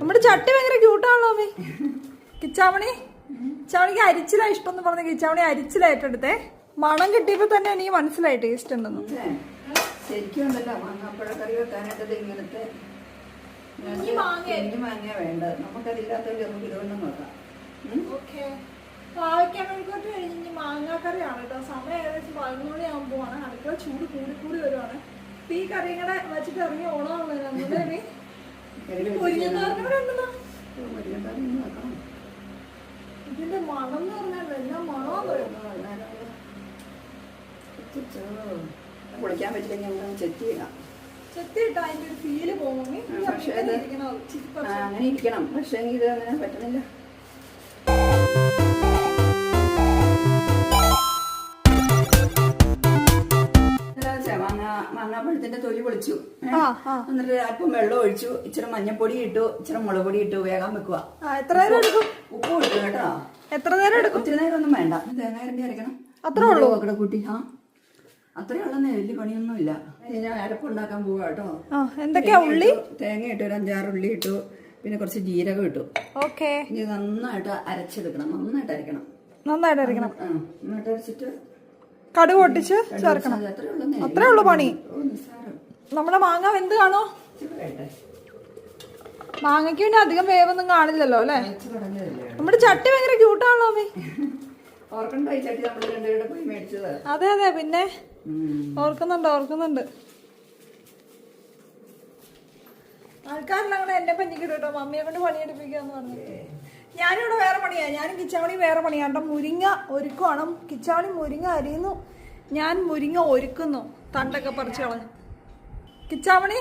നമ്മുടെ ചട്ടി ഭയങ്കര ക്യൂട്ടാണല്ലോ അമ്മേ. കിച്ചാമണി കിച്ചാമണിക്ക് അരിച്ചില ഇഷ്ടം എന്ന് പറഞ്ഞ കിച്ചാമണി അരിച്ചില ഏറ്റെടുത്തേ. മണം കിട്ടിയപ്പോ തന്നെ എനിക്ക് മനസ്സിലായി ടേസ്റ്റ് ഉണ്ടെന്ന്? ശരിക്കും ഉണ്ടല്ലോ ഇങ്ങനത്തെ മാങ്ങ വേണ്ടത്. നമുക്കതില്ലാത്തവര് നമുക്ക് ഇതുകൊണ്ട് നോക്കാം. കഴിഞ്ഞ് മാങ്ങാക്കറിയാണ് കേട്ടോ. സമയം ഏകദേശം പതിനൊന്ന് മണിയാകുമ്പോൾ പോവാണ് അടുക്കള ചൂട് കൂടി കൂടി വരുവാണ്. ഈ കറിയും കൂടെ വെച്ചിട്ട് ഇറങ്ങി ഓണമാണ് കറി ഇതിന്റെ മണം എന്ന് പറഞ്ഞാൽ എന്നാ മണമെന്ന് കുളിക്കാൻ പറ്റില്ലെങ്കിൽ നമുക്ക് ചെത്തി ഇടാം. ചെത്തിയിട്ട് അതിന്റെ ഒരു ഫീൽ പോകും. ആ, പക്ഷേ അങ്ങനെ ഇരിക്കണം. പക്ഷേ ഇത് അങ്ങനെ പറ്റുന്നില്ല മാങ്ങാപ്പഴത്തിന്റെ തൊലി പൊളിച്ചു. എന്നിട്ട് അല്പം വെള്ളം ഒഴിച്ചു. ഇച്ചിരി മഞ്ഞപ്പൊടി ഇട്ടു ഇച്ചിരി മുളക് പൊടി ഇട്ടു വേഗം വെക്കുക. എത്ര നേരം എടുക്കും? ഉപ്പ് ഇട്ടു കേട്ടോ. എത്ര നേരം എടുക്കും? ഒത്തിരി നേരം ഒന്നും വേണ്ട. തേങ്ങ ഇരണ്ടി അരക്കണം. അത്രേ ഉള്ളൂ? ഒക്കെ കുട്ടി. ആ. അത്രേ ഉള്ള വലിയ പണിയൊന്നും ഇല്ല. ഞാൻ അരപ്പുണ്ടാക്കാൻ പോവാ കേട്ടോ. എന്തൊക്കെയാ ഉള്ളി? തേങ്ങ ഇട്ടു ഒരു അഞ്ചാറ് ഉള്ളി ഇട്ടു പിന്നെ കുറച്ച് ജീരകം ഇട്ടു. ഓക്കെ. ഇനി നന്നായിട്ട് അരച്ചെടുക്കണം. നന്നായിട്ട് അരക്കണം. നന്നായിട്ട് അരക്കണം. ആ എന്നിട്ട് അരച്ചിട്ട് കടുക് പൊട്ടിച്ച് ചേർക്കണം. അത് അത്രേ ഉള്ളു പണി. നമ്മളെ നമ്മുടെ മാങ്ങ വെന്ത് കാണോ? മാങ്ങയ്ക്ക് പിന്നെ അധികം വേവൊന്നും കാണില്ലല്ലോ അല്ലേ? നമ്മുടെ ചട്ടി ഭയങ്കര ക്യൂട്ടാണല്ലോ അമ്മേ. അതെ അതെ പിന്നെ. ഓർക്കുന്നുണ്ട് ഓർക്കുന്നുണ്ട്. ആൾക്കാരെല്ലാം കൂടെ എന്നെ പഞ്ഞിക്കിടും കേട്ടോ. മമ്മിയെ കൊണ്ട് പണിയെടുപ്പിക്കാന്ന് പറഞ്ഞു ഞാനിവിടെ വേറെ പണിയാ. ഞാനും കിച്ചാവണി വേറെ പണിയാണ് കേട്ടോ മുരിങ്ങ ഒരുക്കുവാണ്. കിച്ചാവണി മുരിങ്ങ അരിയുന്നു. ഞാൻ മുരിങ്ങ ഒരുക്കുന്നു. തണ്ടൊക്കെ പറിച്ച് കളഞ്ഞു കിച്ചാമണി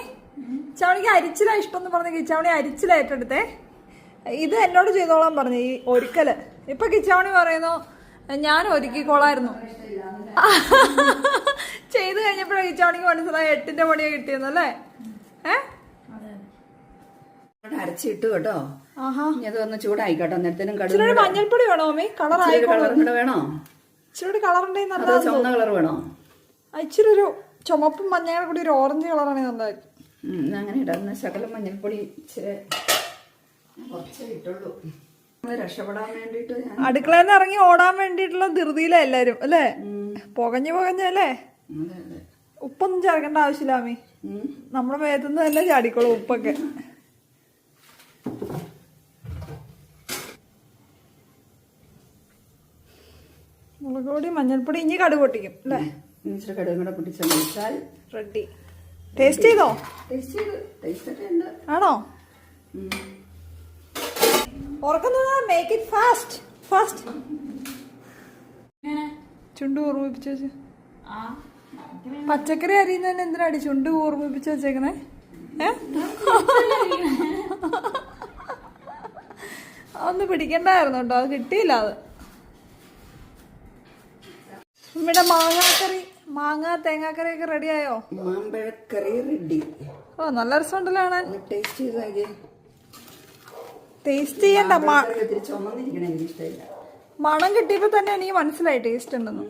കിച്ചാമണിക്ക് അരിച്ചില ഇഷ്ടം എന്ന് പറഞ്ഞ കിച്ചാമണി അരിച്ചില ഏറ്റെടുത്തേ. ഇത് എന്നോട് ചെയ്തോളാൻ പറഞ്ഞു ഈ ഒരുക്കൽ. ഇപ്പൊ കിച്ചാമണി പറയുന്നു ഞാൻ ഒരുക്കിക്കോളായിരുന്നു. ചെയ്ത് കഴിഞ്ഞപ്പോഴാണ് കിച്ചാവണിക്ക് മനസ്സിലായി എട്ടിന്റെ പണിയാണ് കിട്ടിയെന്നല്ലേ ഏ? ഇവിടെ അരച്ചിട്ടു കേട്ടോ. ആഹാ. ഇനി അത് ഒന്ന് ചൂടായിക്കോട്ടെ. അന്നേരത്തേനും കടുക് മഞ്ഞൾപ്പൊടി വേണോ അമ്മേ? കളർ കളറും കൂടെ വേണോ? ഇച്ചിരി കളർ ഉണ്ടെങ്കിൽ അതോ ചുവന്ന കളർ വേണോ? ഇച്ചിരി ഒരു ചുമപ്പും മഞ്ഞയുടെ കൂടി ഒരു ഓറഞ്ച് കളറാണെങ്കിൽ നല്ലതായിരിക്കും ഉം, അങ്ങനെ ഇടാം. എന്നാ ശകലം മഞ്ഞൾപ്പൊടി ഇച്ചിരി കുറച്ചേ ഇട്ടുള്ളൂ. അടുക്കളയിൽ നിന്ന് ഇറങ്ങി ഓടാൻ വേണ്ടിയിട്ടുള്ള ധൃതിയിലാ എല്ലാരും അല്ലേ? പുകഞ്ഞു പുകഞ്ഞല്ലേ ഉപ്പൊന്നും ചേർക്കേണ്ട ആവശ്യമില്ല അമ്മി. നമ്മുടെ മേത്തുനിന്ന് തന്നെ ചാടിക്കോളൂ ഉപ്പൊക്കെ. മുളക് പൊടി മഞ്ഞൾപ്പൊടി ഇനി കടുക് പൊട്ടിക്കും അല്ലേ? ഇച്ചിരി കടുകും കൂടെ പൊട്ടിച്ച് വെച്ചാൽ റെഡി. ടേസ്റ്റ് ചെയ്തോ? ആണോ? മേക്ക് ഇറ്റ് ഫാസ്റ്റ് ഫാസ്റ്റ് ചുണ്ട് ഓർമ്മിപ്പിച്ച വെച്ച്. പച്ചക്കറി അരിയുന്നതിന് എന്തിനാടി ചുണ്ട് ഓർമ്മിപ്പിച്ച വെച്ചേക്കണേ? ഒന്ന് പിടിക്കണ്ടായിരുന്നു കേട്ടോ. അത് കിട്ടിയില്ല അത്. നമ്മുടെ മാങ്ങാക്കറി മാങ്ങ തേങ്ങാക്കറി ഒക്കെ റെഡിയായോ മാമ്പഴക്കറി റെഡി ഓ നല്ല രസമുണ്ടല്ലോ കാണാൻ. ടേസ്റ്റ് ചെയ്യണ്ട മണം കിട്ടിയപ്പോ തന്നെ എനിക്ക് മനസ്സിലായി ടേസ്റ്റ് ഉണ്ടെന്ന്.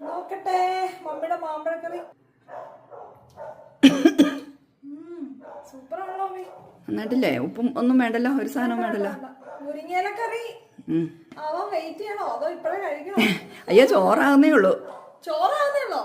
നോക്കട്ടെ മമ്മിയുടെ മാമ്പഴക്കറി. സൂപ്പറാണല്ലോ മമ്മി. എന്നിട്ടില്ലേ ഉപ്പും ഒന്നും വേണ്ടല്ലോ ഒരു സാധനവും വേണ്ടല്ലോ. മുരിങ്ങേലക്കറി ഉം. അവൻ വെയിറ്റ് ചെയ്യണോ? അതോ ഇപ്പഴേ കഴിക്കണോ? അയ്യോ ചോറാകുന്നേ ഉള്ളൂ. ചോറാകുന്നേ ഉള്ളോ?